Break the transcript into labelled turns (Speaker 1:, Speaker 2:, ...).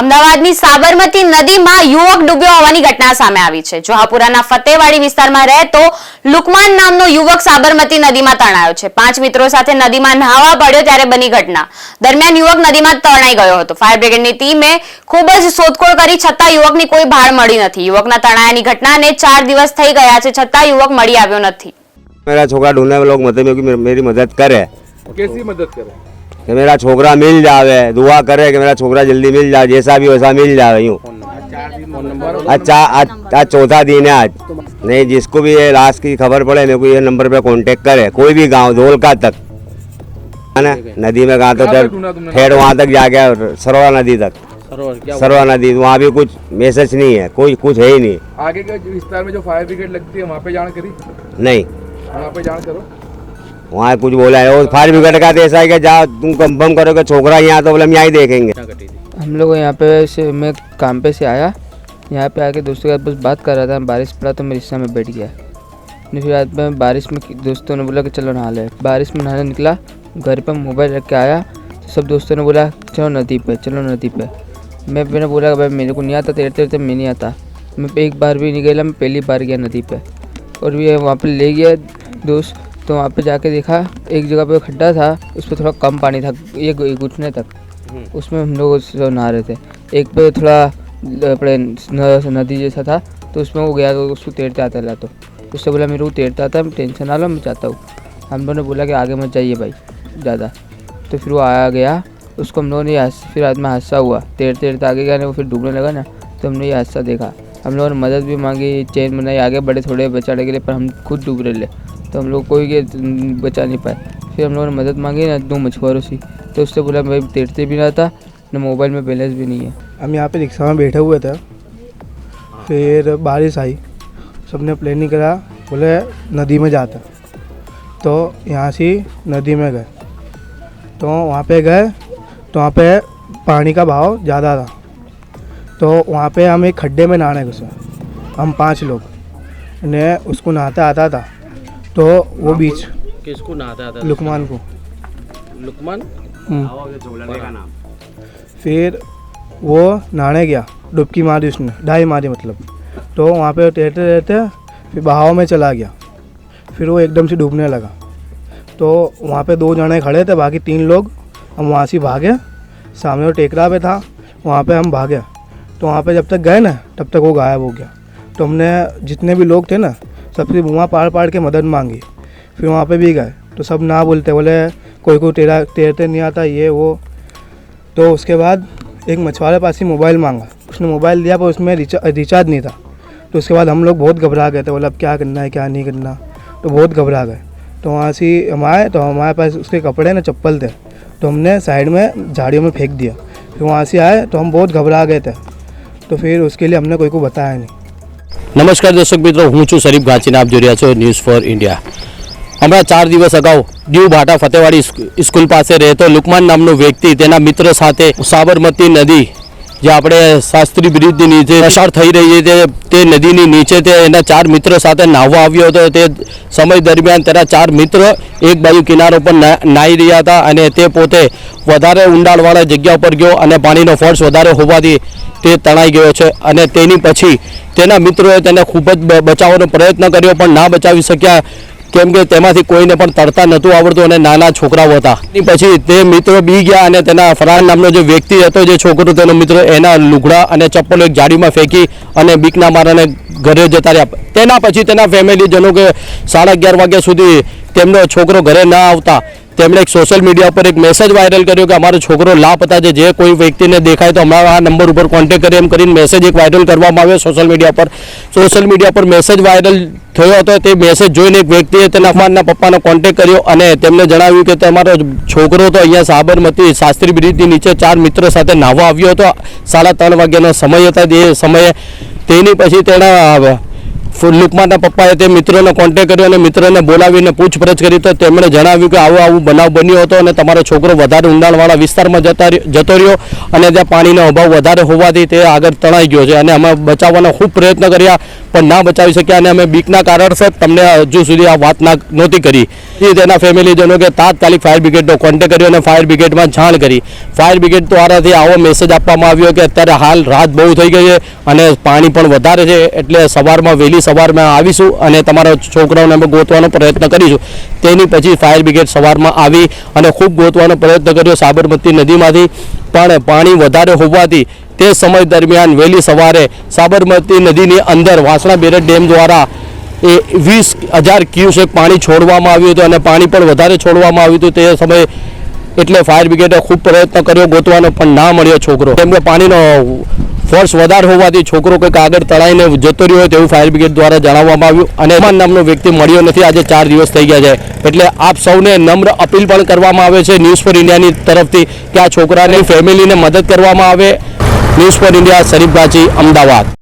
Speaker 1: અમદાવાદની સાબરમતી નદીમાં યુવક ડૂબ્યો હોવાની ઘટના સામે આવી છે જોહાપુરાના ફતેવાડી વિસ્તારમાં રહેતો લુકમાન નામનો યુવક સાબરમતી નદીમાં તણાયો છે પાંચ મિત્રો સાથે નદીમાં નહાવા પડ્યો ત્યારે બની ઘટના દરમિયાન યુવક નદીમાં તણાઈ ગયો હતો ફાયર બ્રિગેડની ટીમે ખૂબ જ શોધખોળ કરી છતાં યુવકની કોઈ ભાળ મળી નથી યુવકના તણાયાની ઘટનાને ચાર દિવસ થઈ ગયા છે છતાં યુવક મળી આવ્યો નથી
Speaker 2: मेरा छोकरा ढूंढने में लोग मतलब कि मेरी- मेरी मदद करे
Speaker 3: कैसी मदद करे
Speaker 2: कि मेरा छोकरा मिल जावे दुआ करे कि मेरा छोकरा जल्दी मिल जाए जैसा भी वैसा मिल जाए यूँ। अच्छा आज चौथा दिन है आज। नहीं जिसको भी ये लाश की खबर पड़े मेरे को ये नंबर पे कांटेक्ट करे कोई भी गाँव धोलका तक। है ना नदी में कहा तो? ठेठ वहाँ तक जा गया सरोवर नदी तक।
Speaker 3: सरोवर
Speaker 2: नदी वहाँ भी कुछ मैसेज नहीं है कोई कुछ है ही नहीं।
Speaker 3: आगे के विस्तार में जो फायर ब्रिगेड लगती है वहाँ पे जान करी?
Speaker 2: नहीं।
Speaker 3: वहाँ पे जान करो।
Speaker 2: वहाँ कुछ बोला है वो फायर ब्रिगेड का तो ऐसा है कि जाओ तुम कंफर्म करो कि छोकरा यहाँ तो बोले हम यहाँ ही देखेंगे।
Speaker 4: हम लोग यहाँ पे से मैं काम पे से आया यहाँ पे आके दोस्तों के साथ बस बात कर रहा था बारिश पड़ा तो मैं रिक्शा में बैठ गया। फिर रात में बारिश में दोस्तों ने बोला कि चलो नहा ले। बारिश में नहाने निकला घर पर मोबाइल रख के आया तो सब दोस्तों ने बोला चलो नदी पे चलो नदी पे। मैं मैंने बोला भाई मेरे को नहीं आता तेरे तेरे मैं नहीं आता। मैं एक बार भी नहीं गया मैं पहली बार गया नदी पे। और भी वहाँ पर ले गया दोस्त तो वहाँ पे जाके देखा एक जगह पे खड्डा था उस पर थोड़ा कम पानी था ये घुटने तक। उसमें हम लोग नहा रहे थे। एक पे थोड़ा अपने नदी जैसा था तो उसमें वो गया तो उसको तैरते आता ला तो। उससे बोला मेरे को तैरता आता टेंशन ना लो मैं चाहता हूँ। हम लोगों ने बोला कि आगे मत जाइए भाई ज़्यादा। तो फिर वो आया गया उसको हम लोगों ने फिर आज में हादसा हुआ। तैरते तैरते आगे गया ना वो फिर डूबने लगा ना तो हमने ये हादसा देखा। हम लोगों ने मदद भी मांगी चेन बनाई आगे बढ़े थोड़े बचाने के लिए पर हम खुद डूब रहे ले तो हम लोग कोई बचा नहीं पाए। फिर हम लोगों ने मदद मांगी ना दो मछुआरों से। तो उससे बोला भाई तैरते भी ना था, ना मोबाइल में बैलेंस भी नहीं है।
Speaker 5: हम यहाँ पे रिक्शा में बैठे हुए थे। फिर बारिश आई। सबने प्लानिंग करा, बोले, नदी में जाते तो यहाँ से नदी में गए। तो वहाँ पे गए तो वहाँ पे पानी का भाव ज़्यादा था। तो वहाँ पे हम एक खड्डे में नहाने घुसे। हम पाँच लोग। ने उसको नहाता आता था। तो वो बीच।
Speaker 6: किसको नहाता
Speaker 5: लुकमान को।
Speaker 6: लुकमान?
Speaker 5: हम्म। फिर वो नहाने गया डुबकी मारी उसने ढाई मारी मतलब। तो वहाँ पे तैरते तैरते फिर बहाव में चला गया। फिर वो एकदम से डूबने लगा। तो वहाँ पे दो जने खड़े थे बाकी तीन लोग। हम वहाँ से भागे। सामने वो टेकरा पे था वहाँ पे हम भागे। तो वहाँ पे जब तक गए ना तब तक वो गायब हो गया। तो हमने जितने भी लोग थे ना सबसे मुँह पाड़ पाड़ के मदद मांगी। फिर वहाँ पे भी गए। तो सब ना बोलते, बोले, कोई कोई तेरा तैरते नहीं आता, ये, वो। तो उसके बाद एक मछुआरे पास ही मोबाइल मांगा। उसने मोबाइल दिया, पर उसमें रिचार्ज नहीं था। तो उसके बाद हम लोग बहुत घबरा गए थे। बोले, अब क्या करना है, क्या नहीं करना? तो बहुत घबरा गए। तो वहाँ से हम आए तो हमारे पास उसके कपड़े ना, चप्पल थे। तो हमने साइड में झाड़ियों में फेंक दिया। फिर वहाँ से आए तो हम बहुत घबरा गए थे। तो फिर उसके लिए हमने कोई को बताया नहीं।
Speaker 6: નમસ્કાર દર્શક મિત્રો, હું છું શરીફ ગાંચીને આપ જોઈ રહ્યા છો ન્યૂઝ ફોર ઇન્ડિયા હમણાં ચાર દિવસ અગાઉ દીવ ભાટા ફતેવાડી સ્કૂલ પાસે રહેતો લુકમાન નામનો વ્યક્તિ તેના મિત્ર સાથે સાબરમતી નદી જે આપણે શાસ્ત્રી બ્રિજની નીચે પસાર થઈ રહી છે, તે- નદીની નીચે તે એના ચાર મિત્રો સાથે નાહવા આવ્યો હતો. તે સમય દરમિયાન તેના ચાર મિત્રો એક બાજુ કિનારો પર નાહી રહ્યા હતા અને તે પોતે વધારે ઊંડાણવાળા જગ્યા ઉપર ગયો અને પાણીનો ફોર્સ વધારે હોવાથી તે તણાઈ ગયો છે અને તેની પછી તેના મિત્રોએ તેને ખૂબ જ બચાવવાનો પ્રયત્ન કર્યો પણ ના બચાવી શક્યા. કેમ કે તેમાંથી કોઈને પણ તરતા નહોતું આવડતું અને નાના છોકરાઓ હતા. પછી તે મિત્રો બી ગયા અને તેના ફરાર નામનો જે વ્યક્તિ હતો, જે છોકરો તેનો મિત્ર, એના લુગડા અને ચપ્પલો એક જાડીમાં ફેંકી અને બીકના મારાને ઘરે જતા રહ્યા. તેના પછી તેના ફેમિલીજનો કે સાડા અગિયાર વાગ્યા સુધી તેમનો છોકરો ઘરે ના આવતા. તેમણે એક સોશિયલ મીડિયા પર એક મેસેજ વાયરલ કર્યો કે અમારો છોકરો લાપતા છે. જે કોઈ વ્યક્તિને દેખાય તો અમારા આ નંબર ઉપર કોન્ટેક્ટ કરે એમ કરીને મેસેજ એક વાયરલ કરવામાં આવ્યો સોશિયલ મીડિયા પર. સોશિયલ મીડિયા પર મેસેજ વાયરલ થયો હતો. તે મેસેજ જોઈને એક વ્યક્તિએ તેના અમારના પપ્પાનો કોન્ટેક કર્યો અને તેમને જણાવ્યું કે તમારો છોકરો તો અહીંયા સાબરમતી શાસ્ત્રી બ્રિજની નીચે ચાર મિત્રો સાથે નાહવા આવ્યો હતો. સાડા ત્રણ વાગ્યાનો સમય હતા. તે સમયે તેની પછી તેના લુકમાનના પપ્પાએ તે મિત્રોને કોન્ટેક્ટ કર્યો અને મિત્રોને બોલાવીને પૂછપરછ કરી તો તેમણે જણાવ્યું કે આવો આવું બનાવ બન્યો હતો અને તમારો છોકરો વધારે ઊંડાણવાળા વિસ્તારમાં જતા જતો રહ્યો અને ત્યાં પાણીનો અભાવ વધારે હોવાથી તે આગળ તણાઈ ગયો છે અને અમે બચાવવાનો ખૂબ પ્રયત્ન કર્યા. પણ ના બચાવી શક્યા અને અમે બીકના કારણસર તમને હજુ સુધી આ વાત ના નહોતી કરી. એ તેના ફેમિલીજનો કે તાત્કાલિક ફાયર બ્રિગેડનો કોન્ટેક્ટ કર્યો અને ફાયર બ્રિગેડમાં જાણ કરી. ફાયર બ્રિગેડ દ્વારાથી આવો મેસેજ આપવામાં આવ્યો કે અત્યારે હાલ રાત બહુ થઈ ગઈ છે અને પાણી પણ વધારે છે, એટલે સવારમાં વહેલી સવારમાં આવીશું અને તમારા છોકરાઓને અમે ગોતવાનો પ્રયત્ન કરીશું. તેની પછી ફાયર બ્રિગેડ સવારમાં આવી અને ખૂબ ગોતવાનો પ્રયત્ન કર્યો સાબરમતી નદીમાંથી. પણ પાણી વધારે હોવાથી તે સમય દરમિયાન વહેલી સવારે સાબરમતી નદીની અંદર વાસણા બેરડ ડેમ દ્વારા એ વીસ હજાર ક્યુસેક પાણી છોડવામાં આવ્યું હતું અને પાણી પણ વધારે છોડવામાં આવ્યું હતું તે સમયે એટલે ફાયર બ્રિગેડે ખૂબ પ્રયત્ન કર્યો ગોતવાનો પણ ના મળ્યો છોકરો. કે પાણીનો ફોર્સ વધારે હોવાથી છોકરો કંઈક આગળ તળાઈને જતો રહ્યો હોય તેવું ફાયર બ્રિગેડ દ્વારા જણાવવામાં આવ્યું. અને એમાં નામનો વ્યક્તિ મળ્યો નથી. આજે ચાર દિવસ થઈ ગયા છે. એટલે આપ સૌને નમ્ર અપીલ પણ કરવામાં આવે છે ન્યૂઝ ફોર ઇન્ડિયાની તરફથી કે આ છોકરાની ફેમિલીને મદદ કરવામાં આવે. News for India Sharif Ganchi Ahmedabad.